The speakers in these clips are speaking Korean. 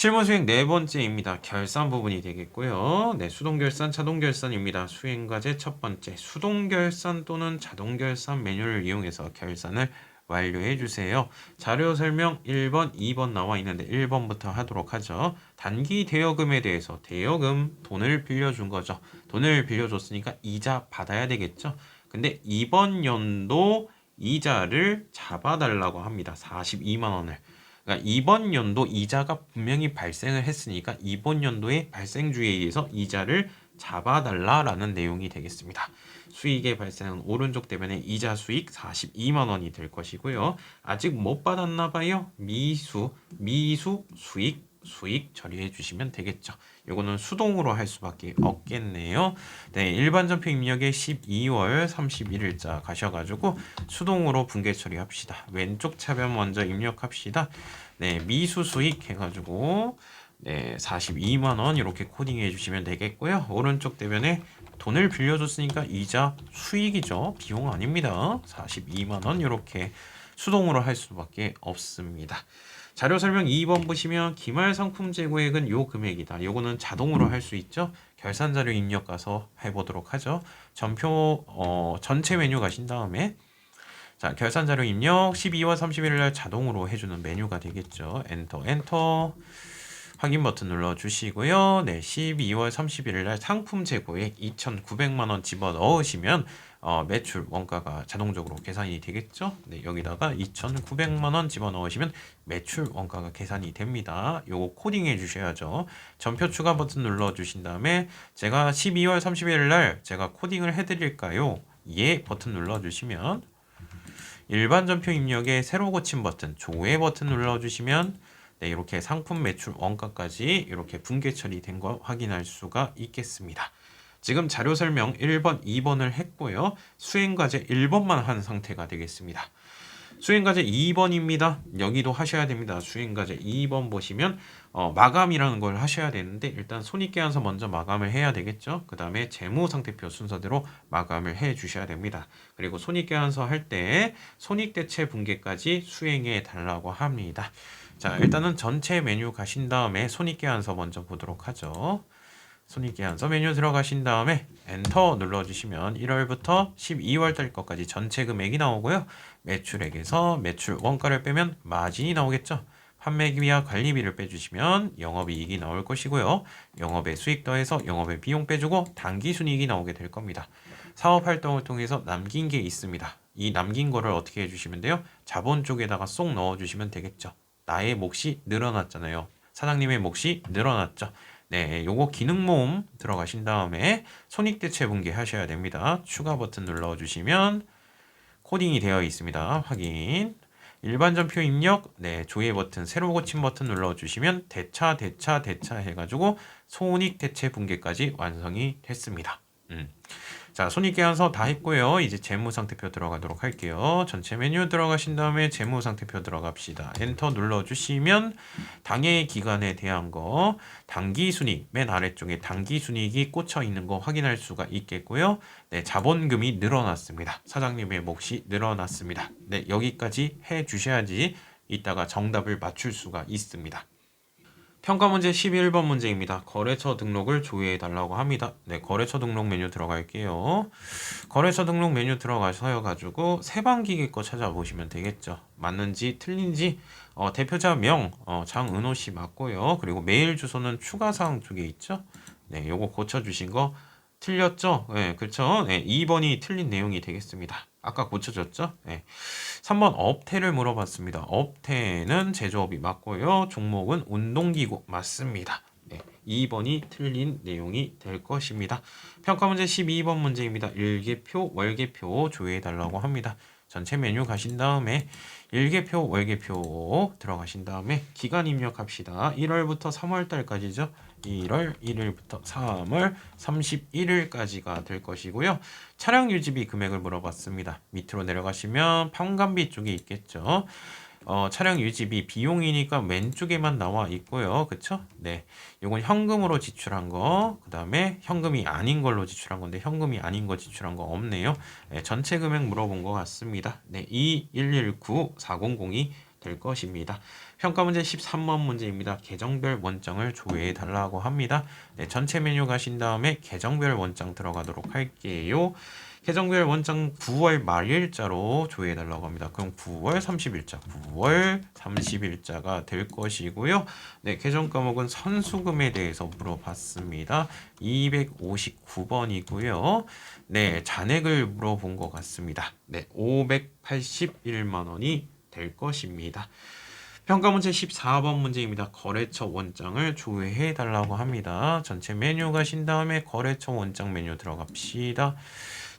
실무 수행 네 번째입니다. 결산 부분이 되겠고요. 네, 수동 결산, 자동 결산입니다. 수행 과제 첫 번째, 수동 결산 또는 자동 결산 메뉴를 이용해서 결산을 완료해 주세요. 자료 설명 1번, 2번 나와 있는데 1번부터 하도록 하죠. 단기 대여금에 대해서 대여금 돈을 빌려준 거죠. 돈을 빌려줬으니까 이자 받아야 되겠죠. 근데 이번 연도 이자를 잡아달라고 합니다. 42만 원을. 그러니까 이번 연도 이자가 분명히 발생을 했으니까 이번 연도의 발생주에 의해서 이자를 잡아달라라는 내용이 되겠습니다. 수익의 발생은 오른쪽 대변에 이자 수익 42만 원이 될 것이고요. 아직 못 받았나 봐요. 미수, 미수 수익, 수익 처리해 주시면 되겠죠. 요거는 수동으로 할 수밖에 없겠네요. 네, 일반 전표 입력에 12월 31일자 가셔가지고 수동으로 분계 처리합시다. 왼쪽 차변 먼저 입력합시다. 네, 미수 수익 해가지고 네, 42만 원 이렇게 코딩해 주시면 되겠고요. 오른쪽 대변에 돈을 빌려줬으니까 이자 수익이죠. 비용 아닙니다. 42만 원 이렇게 수동으로 할 수밖에 없습니다. 자료 설명 2번 보시면 기말 상품 재고액은 요 금액이다. 요거는 자동으로 할 수 있죠. 결산 자료 입력 가서 해보도록 하죠. 전표 어, 전체 메뉴 가신 다음에 자 결산 자료 입력 12월 31일 날 자동으로 해주는 메뉴가 되겠죠. 엔터 엔터 확인 버튼 눌러 주시고요. 네, 12월 31일 날 상품 재고액 2,900만 원 집어 넣으시면 어, 매출 원가가 자동적으로 계산이 되겠죠. 네, 여기다가 2,900만 원 집어 넣으시면 매출 원가가 계산이 됩니다. 요거 코딩해 주셔야죠. 전표 추가 버튼 눌러 주신 다음에 제가 12월 31일 날 제가 코딩을 해 드릴까요? 예 버튼 눌러 주시면 일반 전표 입력에 새로 고침 버튼 조회 버튼 눌러 주시면 네, 이렇게 상품 매출 원가까지 이렇게 분계 처리된 거 확인할 수가 있겠습니다. 지금 자료 설명 1번, 2번을 했고요. 수행 과제 1번만 한 상태가 되겠습니다. 수행 과제 2번입니다. 여기도 하셔야 됩니다. 수행 과제 2번 보시면 어, 마감이라는 걸 하셔야 되는데 일단 손익계산서 먼저 마감을 해야 되겠죠. 그 다음에 재무상태표 순서대로 마감을 해 주셔야 됩니다. 그리고 손익계산서 할 때 손익대체 분계까지 수행해 달라고 합니다. 자 일단은 전체 메뉴 가신 다음에 손익계산서 먼저 보도록 하죠. 손익 계산서 메뉴 들어가신 다음에 엔터 눌러주시면 1월부터 12월 달 것까지 전체 금액이 나오고요. 매출액에서 매출 원가를 빼면 마진이 나오겠죠. 판매비와 관리비를 빼주시면 영업이익이 나올 것이고요. 영업의 수익 더해서 영업의 비용 빼주고 단기순이익이 나오게 될 겁니다. 사업활동을 통해서 남긴 게 있습니다. 이 남긴 거를 어떻게 해주시면 돼요? 자본 쪽에다가 쏙 넣어주시면 되겠죠. 나의 몫이 늘어났잖아요. 사장님의 몫이 늘어났죠. 네, 요거 기능 모음 들어가신 다음에 손익 대체 분계 하셔야 됩니다. 추가 버튼 눌러 주시면 코딩이 되어 있습니다. 확인. 일반 전표 입력, 네, 조회 버튼, 새로 고침 버튼 눌러 주시면 대차, 대차, 대차 해 가지고 손익 대체 분계까지 완성이 됐습니다. 음. 자, 손익계산서 다 했고요. 이제 재무상태표 들어가도록 할게요. 전체 메뉴 들어가신 다음에 재무상태표 들어갑시다. 엔터 눌러주시면 당해 기간에 대한 거, 당기순익 맨 아래쪽에 당기순익이 꽂혀 있는 거 확인할 수가 있겠고요. 네, 자본금이 늘어났습니다. 사장님의 몫이 늘어났습니다. 네, 여기까지 해 주셔야지 이따가 정답을 맞출 수가 있습니다. 평가 문제 11번 문제입니다. 거래처 등록을 조회해 달라고 합니다. 네, 거래처 등록 메뉴 들어갈게요. 거래처 등록 메뉴 들어가셔 가지고 세방기계 거 찾아보시면 되겠죠. 맞는지 틀린지 어, 대표자 명 어, 장은호 씨 맞고요. 그리고 메일 주소는 추가 사항 쪽에 있죠. 네, 요거 고쳐 주신 거 틀렸죠? 네, 그렇죠. 네, 2번이 틀린 내용이 되겠습니다. 아까 고쳐졌죠? 네. 3번 업태를 물어봤습니다. 업태는 제조업이 맞고요. 종목은 운동기구 맞습니다. 네, 2번이 틀린 내용이 될 것입니다. 평가 문제 12번 문제입니다. 일개표, 월개표 조회해 달라고 합니다. 전체 메뉴 가신 다음에 일개표, 월개표 들어가신 다음에 기간 입력합시다. 1월부터 3월 달까지죠. 1월 1일부터 3월 31일까지가 될 것이고요. 차량 유지비 금액을 물어봤습니다. 밑으로 내려가시면 판관비 쪽에 있겠죠. 어, 차량 유지비 비용이니까 왼쪽에만 나와 있고요. 그쵸? 네. 요건 현금으로 지출한 거, 그 다음에 현금이 아닌 걸로 지출한 건데, 현금이 아닌 거 지출한 거 없네요. 네, 전체 금액 물어본 것 같습니다. 네, 2119-4002 될 것입니다. 평가 문제 13번 문제입니다. 계정별 원장을 조회해 달라고 합니다. 네, 전체 메뉴 가신 다음에 계정별 원장 들어가도록 할게요. 계정별 원장 9월 말일자로 조회해 달라고 합니다. 그럼 9월 30일자, 9월 30일자가 될 것이고요. 네, 계정 과목은 선수금에 대해서 물어봤습니다. 259번이고요. 네, 잔액을 물어본 것 같습니다. 네, 581만 원이 될 것입니다. 평가 문제 14번 문제입니다. 거래처 원장을 조회해 달라고 합니다. 전체 메뉴 가신 다음에 거래처 원장 메뉴 들어갑시다.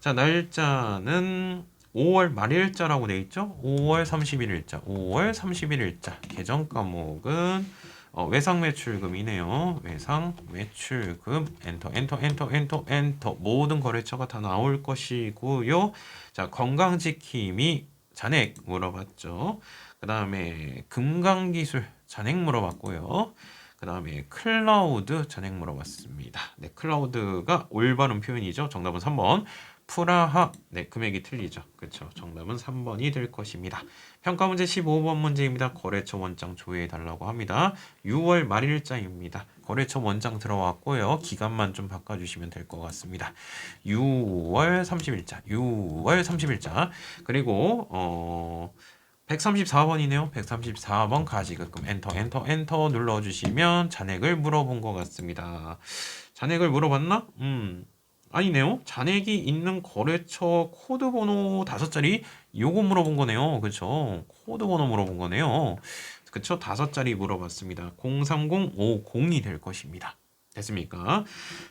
자, 날짜는 5월 말일자라고 돼 있죠? 5월 31일자, 5월 31일자. 계정 과목은 어, 외상 매출금이네요. 외상 매출금 엔터 엔터 엔터 엔터 엔터 모든 거래처가 다 나올 것이고요. 자, 건강 지킴이 잔액 물어봤죠. 그 다음에 금강기술 잔액 물어봤고요. 그 다음에 클라우드 잔액 물어봤습니다. 네, 클라우드가 올바른 표현이죠. 정답은 3번. 프라하. 네, 금액이 틀리죠. 그렇죠. 정답은 3번이 될 것입니다. 평가 문제 15번 문제입니다. 거래처 원장 조회해 달라고 합니다. 6월 말일자입니다. 거래처 원장 들어왔고요. 기간만 좀 바꿔주시면 될 것 같습니다. 6월 30일자, 6월 30일자. 그리고 어 134번이네요. 134번 가지급금 엔터 엔터 엔터 눌러주시면 잔액을 물어본 것 같습니다. 잔액을 물어봤나? 음 아니네요. 잔액이 있는 거래처 코드 번호 다섯 자리 요거 물어본 거네요. 그렇죠? 코드 번호 물어본 거네요. 그쵸? 다섯 자리 물어봤습니다. 030502될 것입니다. 됐습니까?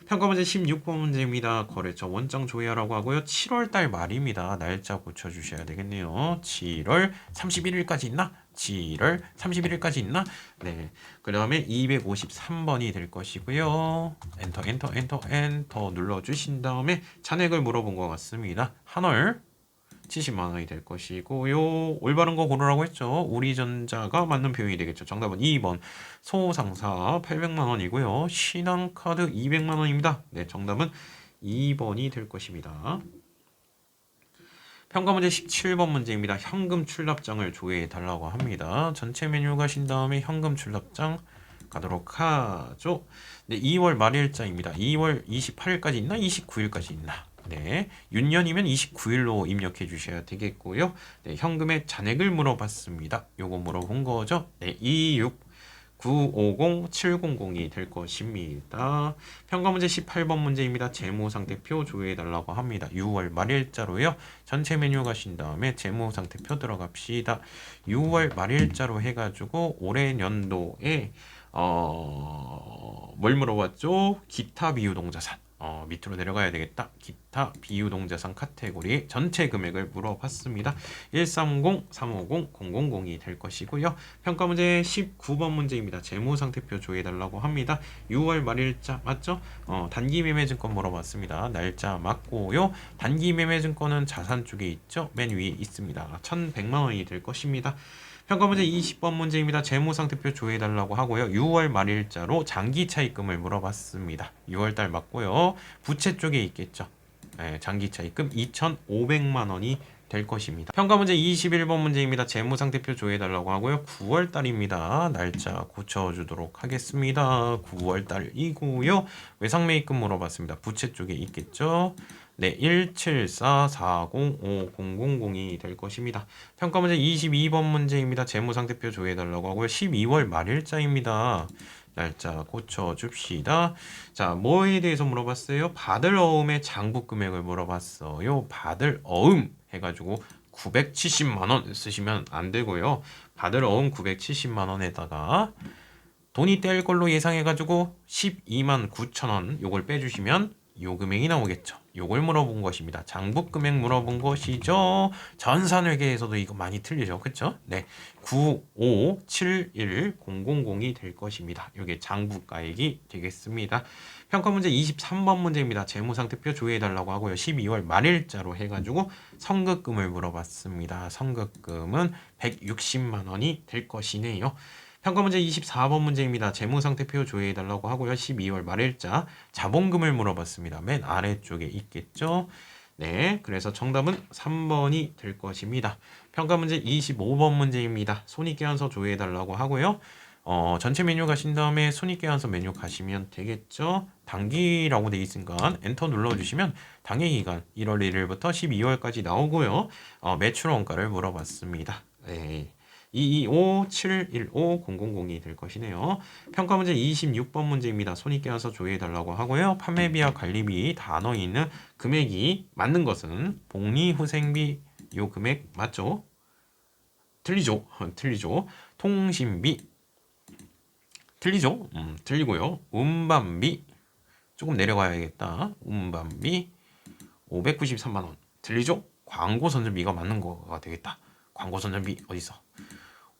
평가 문제 16번 문제입니다. 거래처 원장 조회하라고 하고요. 7월 달 말입니다. 날짜 고쳐 주셔야 되겠네요. 7월 31일까지 있나? 7월 31일까지 있나? 네. 그 다음에 253번이 될 것이고요. 엔터, 엔터, 엔터, 엔터 눌러 주신 다음에 잔액을 물어본 것 같습니다. 한월 70만 원이 될 것이고요. 올바른 거 고르라고 했죠. 우리전자가 맞는 표현이 되겠죠. 정답은 2번 소상사 800만 원이고요. 신한카드 200만 원입니다. 네, 정답은 2번이 될 것입니다. 평가 문제 17번 문제입니다. 현금 출납장을 조회해 달라고 합니다. 전체 메뉴 가신 다음에 현금 출납장 가도록 하죠. 네, 2월 말일자입니다. 2월 28일까지 있나? 29일까지 있나? 네, 윤년이면 29일로 입력해 주셔야 되겠고요. 네, 현금의 잔액을 물어봤습니다. 요거 물어본 거죠. 네, 26 950-700이 될 것입니다. 평가 문제 18번 문제입니다. 재무상태표 조회해 달라고 합니다. 6월 말일자로요. 전체 메뉴 가신 다음에 재무상태표 들어갑시다. 6월 말일자로 해가지고 올해 연도에 어... 뭘 물어봤죠? 기타 비유동자산. 어, 밑으로 내려가야 되겠다. 기타 비유동자산 카테고리 전체 금액을 물어봤습니다. 130-350-000이 될 것이고요. 평가 문제 19번 문제입니다. 재무상태표 조회해달라고 합니다. 6월 말일자 맞죠? 어, 단기 매매증권 물어봤습니다. 날짜 맞고요. 단기 매매증권은 자산 쪽에 있죠? 맨 위에 있습니다. 1,100만 원이 될 것입니다. 평가 문제 20번 문제입니다. 재무상태표 조회해달라고 하고요. 6월 말일자로 장기 차입금을 물어봤습니다. 6월달 맞고요. 부채 쪽에 있겠죠. 네, 장기 차입금 2,500만 원이 될 것입니다. 평가 문제 21번 문제입니다. 재무상태표 조회해달라고 하고요. 9월달입니다. 날짜 고쳐주도록 하겠습니다. 9월달이고요. 외상매입금 물어봤습니다. 부채 쪽에 있겠죠. 네, 174405000이 될 것입니다. 평가 문제 22번 문제입니다. 재무 상태표 조회해달라고 하고요. 12월 말일자입니다. 날짜 고쳐줍시다. 자, 뭐에 대해서 물어봤어요? 받을 어음의 장부 금액을 물어봤어요. 받을 어음 해가지고 970만 원 쓰시면 안 되고요. 받을 어음 970만 원에다가 돈이 뗄 걸로 예상해가지고 12만 9천 원 요걸 빼주시면 요 금액이 나오겠죠. 요걸 물어본 것입니다. 장부 금액 물어본 것이죠. 전산회계에서도 이거 많이 틀리죠. 그쵸? 네. 9571000이 될 것입니다. 요게 장부가액이 되겠습니다. 평가 문제 23번 문제입니다. 재무상태표 조회해달라고 하고요. 12월 말일자로 해가지고 성급금을 물어봤습니다. 성급금은 160만 원이 될 것이네요. 평가 문제 24번 문제입니다. 재무 상태 표 조회해 달라고 하고요. 12월 말일자 자본금을 물어봤습니다. 맨 아래쪽에 있겠죠. 네, 그래서 정답은 3번이 될 것입니다. 평가 문제 25번 문제입니다. 손익계산서 조회해 달라고 하고요. 어, 전체 메뉴 가신 다음에 손익계산서 메뉴 가시면 되겠죠. 단기라고 돼 있으니까 엔터 눌러주시면 당해 기간 1월 1일부터 12월까지 나오고요. 어, 매출 원가를 물어봤습니다. 네. 225-715-000이 될 것이네요. 평가 문제 26번 문제입니다. 손익계산서 조회해 달라고 하고요. 판매비와 관리비 다 넣어 있는 금액이 맞는 것은 복리 후생비 요 금액 맞죠? 틀리죠? 틀리죠? 통신비 틀리죠? 음, 틀리고요. 운반비 조금 내려가야겠다. 운반비 593만 원 틀리죠? 광고 선전비가 맞는 거가 되겠다. 광고 선전비 어디 있어?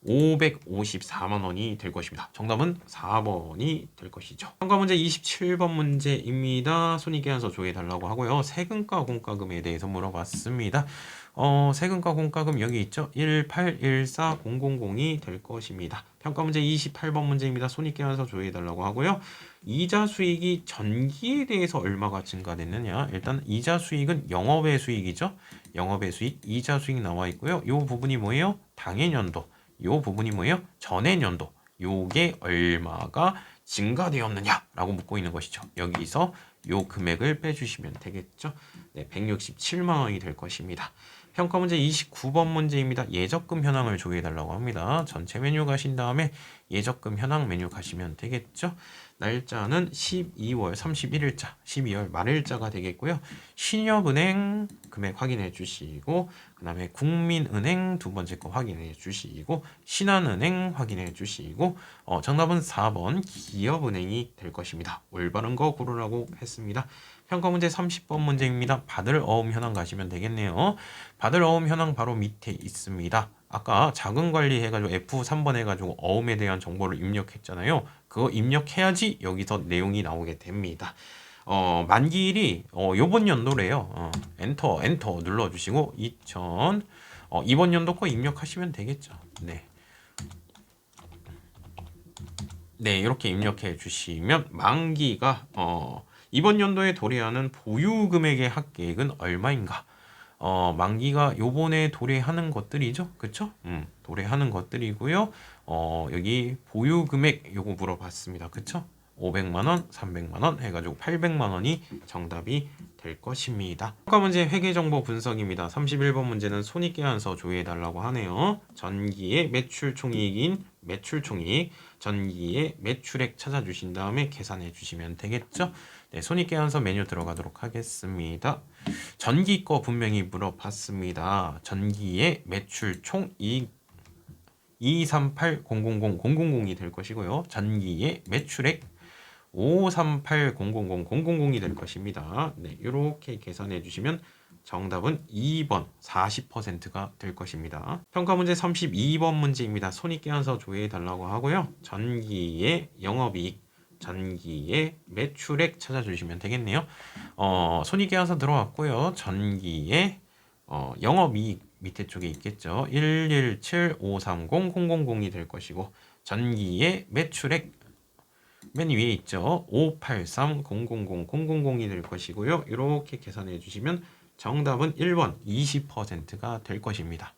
554만 원이 될 것입니다. 정답은 4번이 될 것이죠. 평가 문제 27번 문제입니다. 손익계산서 조회해 달라고 하고요. 세금과 공과금에 대해서 물어봤습니다. 어, 세금과 공과금 여기 있죠. 1814000이 될 것입니다. 평가 문제 28번 문제입니다. 손익계산서 조회해 달라고 하고요. 이자 수익이 전기에 대해서 얼마가 증가됐느냐? 일단 이자 수익은 영업의 수익이죠. 영업의 수익, 이자 수익 나와 있고요. 이 부분이 뭐예요? 당해년도. 요 부분이 뭐예요? 전해년도. 요게 얼마가 증가되었느냐라고 묻고 있는 것이죠. 여기서 요 금액을 빼주시면 되겠죠. 네, 167만 원이 될 것입니다. 평가 문제 29번 문제입니다. 예적금 현황을 조회해 달라고 합니다. 전체 메뉴 가신 다음에 예적금 현황 메뉴 가시면 되겠죠. 날짜는 12월 31일자, 12월 말일자가 되겠고요. 신협은행 금액 확인해 주시고 그 다음에 국민은행 두 번째 거 확인해 주시고 신한은행 확인해 주시고 어, 정답은 4번 기업은행이 될 것입니다. 올바른 거 고르라고 했습니다. 평가 문제 30번 문제입니다. 받을 어음 현황 가시면 되겠네요. 받을 어음 현황 바로 밑에 있습니다. 아까 자금 관리 해가지고 F3번 해가지고 어음에 대한 정보를 입력했잖아요. 그거 입력해야지 여기서 내용이 나오게 됩니다. 어, 만기일이 어, 요번 연도래요. 어, 엔터 엔터 눌러주시고 2000 어, 이번 연도 거 입력하시면 되겠죠. 네. 네, 이렇게 입력해 주시면 만기가 어, 이번 연도에 도래하는 보유 금액의 합계액은 얼마인가? 어, 만기가 요번에 도래하는 것들이죠. 그쵸? 음, 도래하는 것들이고요. 어, 여기 보유 금액 요거 물어봤습니다. 그쵸? 500만 원, 300만 원 해가지고 800만 원이 정답이 될 것입니다. 효과 문제 회계 정보 분석입니다. 31번 문제는 손익계산서 조회해 달라고 하네요. 전기의 매출 총이익인 매출 총이익, 전기의 매출액 찾아주신 다음에 계산해 주시면 되겠죠. 네, 손익계산서 메뉴 들어가도록 하겠습니다. 전기 거 분명히 물어봤습니다. 전기의 매출 총 이익 238000000이 될 것이고요. 전기의 매출액 538000000이 될 것입니다. 네, 이렇게 계산해 주시면 정답은 2번 40%가 될 것입니다. 평가 문제 32번 문제입니다. 손익계산서 조회해 달라고 하고요. 전기의 영업이익, 전기의 매출액 찾아주시면 되겠네요. 어, 손익계산서 들어왔고요. 전기의 어, 영업이익 밑에 쪽에 있겠죠. 117530000이 될 것이고 전기의 매출액 맨 위에 있죠. 583000000이 될 것이고요. 이렇게 계산해 주시면 정답은 1번 20%가 될 것입니다.